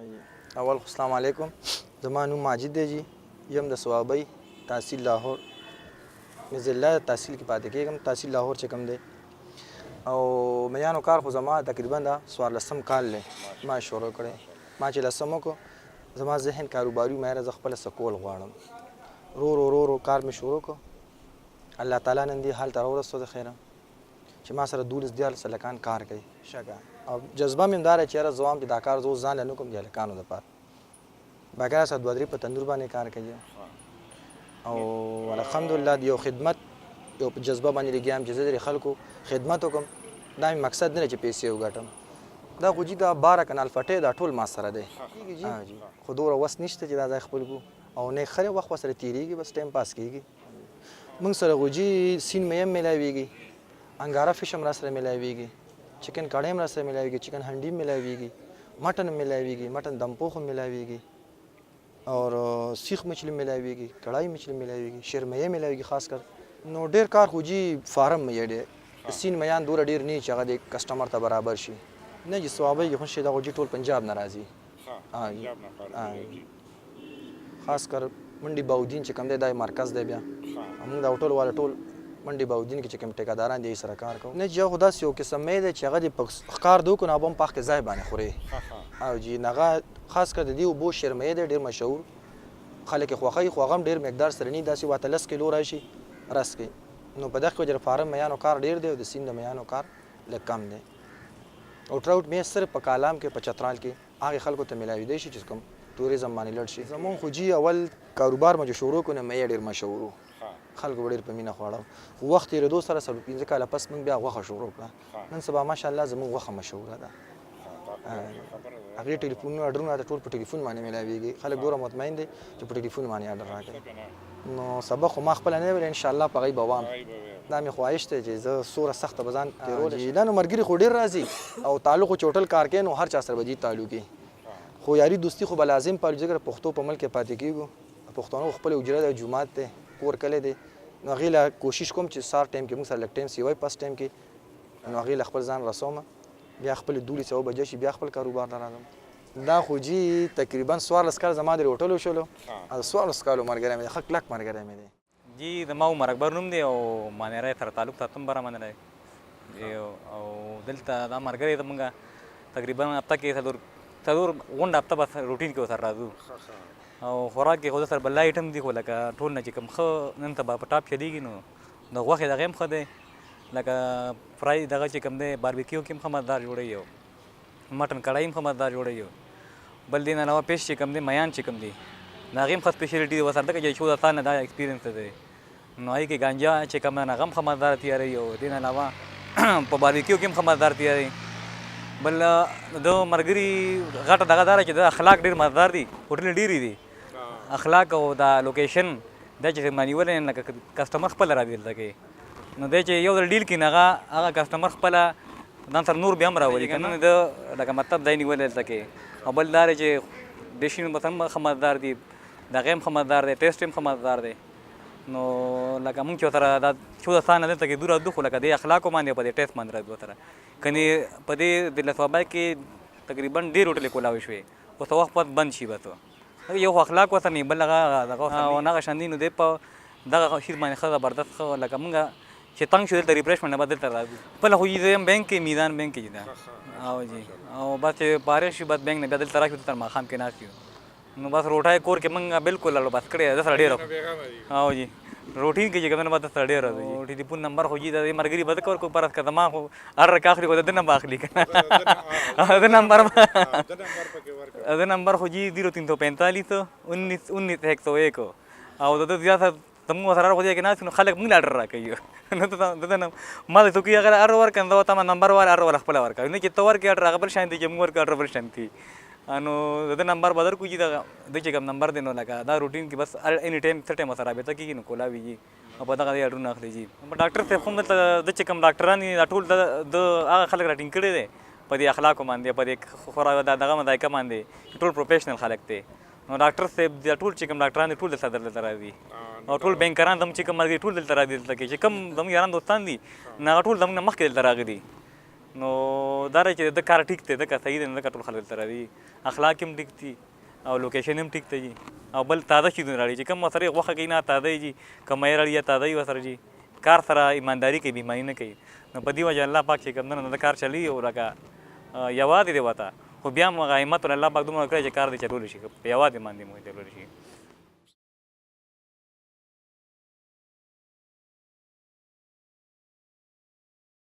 اول السلام علیکم. زما نوم ماجد دی جی. یم د ثوابۍ تحصیل لاهور. مې ضلع تحصیل کې پاتې کېږم تحصیل لاهور چې کوم دی. او میانو کار خو زما تقریبا دا څوارلسم کال دی. ما شروع کړی. ما چې لسم وکړو زما ذهن کاروباري مې زه خپله سکول غواړم. رو رو رو رو کار مې شروع کړو الله تعالی نن دې حال ته راورسو د خیره. چې ما سره دولس دیارلس هلکان کار کوي شګه او جذبه مې یاره زه وایم چې دا کار اوس ځان نه کوم د هلکانو دپاره باقاعده سره دوه درې په تندور باندې کار کوي او الحمدلله د یو خدمت یو په جذبه باندې لګیا یم چې زه د خلکو خدمت وکړم دا مې مقصد نه دی چې پیسې وګټم دا جي دا باره کنال فټې دا ټول ما سره دی خو دومره وس نشته چې دا ځای خپل کو او نه خره وخت سره تیریږي بس ټایم پاس کیږي موږ سره غوجي سین مې ملاويږي انګارا فش هم را سره ملاويږي چکن هم را سره ملاويږي چکن هنډي ملاويږي مټن ملاويږي مټن دمپوخ ملاويږي اور سیخ مچھلی ملاويږي کړای مچھلی ملاويږي شرمې ملاويږي خاص کر نو ډیر کار خو جی فارم مې ډېر سین میان دور ډیر نه چې هغه د کسٹمر ته برابر شي نه چې ثوابي خو شي دا جی ټول پنجاب ناراضي ها جی خاص کر منډي باودین چې کوم دی د مرکز دی بیا موږ دا ټول والا ټول منډي باودین کې چې کوم ټیکاداران دي سره کار کوي نه چې خدا سيو قسم مې دی چې هغه د ښکار دوه کو نه بم پاک ځای باندې خوري. او جی نغه خاص کر د دې وبو شرمې دی ډیر مشهور. خلک خوخی خوغم ډیر مقدار سره نه داسې واته لس کیلو راشي رس کې نو په دغه وجه فارم میانو کار ډیر دی او د سیند میانو کار لږ کم دی. او ټراوټ مې صرف په کالام کې په چترال کې هغه خلکو ته ملاوي دی شي چې کوم توریزم باندې لړ شي. زمون خو جی اول کاروبار مې شروع کونه مې ډیر مشهور خلکو ډیر په مینا خوړم. خو وخت یې دو سره سره 15 کاله پس موږ بیا غوخه شروع کړه. نن سبا ماشاءالله زموږ غوخه مشهوره ده. هغه ټلیفون اډرونه ټول په ټلیفون باندې ملاويږي خلک ګوره مطمئن دي چې په ټلیفون باندې اډر راکړي. نو سبق خو ما خپل نه ویل ان شاء الله په غي بوام دا مې خواهش ته چې زه سوره سخت بزان تیرول شي دا نو مرګري خو ډیر راځي. او تعلق چوټل کار کوي نو هر چا سره بدی تعلقي خو یاري دوستی خو بلازم پر جګر پښتو په ملک پاتې کیږي پښتون خپل اجره د جمعات ته کور کله دي نو غیله کوشش کوم چې سار ټایم کې موږ سره لک ټایم سی وای پاس ټایم کې نو غیله خپل ځان رسوم. بیا خپل دولی سو بجې شي بیا خپل کاروبار ته راځم. دا خو جی تقریبا سوار لسکال زما د هوټلو شلو او سوار لسکالو مرګره مې خک لک مرګره مې دي جی د ما عمر اکبر نوم دی او مانیرای سره تعلق ساتم بره مانیرای. او دلته دا مرګره د مونږه تقریبا هفته کې څلور څلور غونډه هفته بس روټین کې سره راځو او خوراک کې خو سره بل آیټم دي خو لکه ټول نه چې کوم خو نن ته په ټاپ چلیږي نو د غوښې دغه هم ښه دی. لکه فرای دغه چې کوم دی باربیکیو کې هم ښه مزدار جوړوي او مټن کړای هم ښه مزدار جوړوي بل دین علاوه پیش چې کوم دی میان چې کوم دی د هغې هم ښه سپیشلیټي دی ورسره ځکه چې شو د تا نه دا ایکسپیرینس دی. نو هغې کې ګانجا چې کوم دی هغه هم ښه مزدار تیاروي او دین علاوه په باربیکیو کې هم ښه مزدار تیاروي. بل د مرګري غټه دغه دار چې د اخلاق ډیر مزدار دي هوټل ډیری دي اخلاق او دا لوکیشن دا چې مانیول نه کسٹمر خپل را دی لګي نو د چې یو ډیل کې نغه هغه کسٹمر خپل ځان سره نور بیا هم راولي. کنه د لکه مطلب دای نیول کې او بل دار چې دیشین متم خمدار دي د غیم خمدار دي ټیسټ هم خمدار دي نو لکه مونږ چې سره دا شو د ثانه دلته کې دور دخو لکه د اخلاقو باندې په دې ټیسټ باندې راځو سره کني په دې د لثوابای کې تقریبا ډیر هوټل کولاوي شوي او څو وخت پد بند شي به یو اخلاق وته نه بل هغه دغه او هغه شاندینو دی په دغه شیر باندې خزه برداشت خو لکه مونږ چې تنگ شو دلته ریفریشمنټ نه بدل تر راځي په خو یې بانک کې میدان بانک کې دا او جی او بس بارش شي بد بانک نه بدل تر راځي تر ماخام کې ناشي نو بس روټای کور کې مونږ بالکل لاله بس کړی د سره ډیر او جی روټین کې چې کومه سره ډیر راځي ټلیفون نمبر خو جی د مرګري بد کور کو پرس کدما خو ار کاخري کو د نمبر اخلي کنه د نمبر د نمبر خو جی 0345 19 19 101 او د زیاته تم سره خو دې کې نه نو خلک موږ لاډر راکوي نو ته ته ما د تو کې اگر ار ور کنده ته ما نمبر وال ار ور خپل ور کوي نه چې تو ور کې اډر هغه بل شان دي چې موږ ور کې اډر بل شان دي انو د نمبر بدر کوی دا د چې کوم نمبر دی نو لگا دا روټین کې بس اني ټایم څه ټایم سره به ته کې نو کولا ویږي په دغه اډر نه اخلي جی ډاکټر ته کوم د چې کوم ډاکټران دا ټول د هغه خلک راټینګ کړي دي په دې اخلاق باندې په دې خورا دغه مدایکه باندې ټول پروفیشنل خلک دي نو ډاکټر صاحب د ټول چې کوم ډاکټران ټول د صدر لته راځي او ټول بینکران دم چې کوم مرګي ټول دلته راځي دلته کې چې کوم زموږ یاران دوستان دي نه ټول زموږ مخکې دلته راغلي نو دا چې د کار ټیک دی د صحیح دی نه ټول خلک تر دی اخلاق هم ټیک دي او لوکیشن هم ټیک دی او بل تازه چیزونه راړي چې کوم سره غوخه کوي نه تازه جی کمای راړي تازه وي سره جی کار سره ایمانداری کوي بیماری نه کوي. نو په دی وجه الله پاک چې کوم نه د کار چلی او لکه یوازې دی وته خو بیا همت الله پاک دومره کړی چې کار دې چلول شي. یوازې باندې مو چلول شي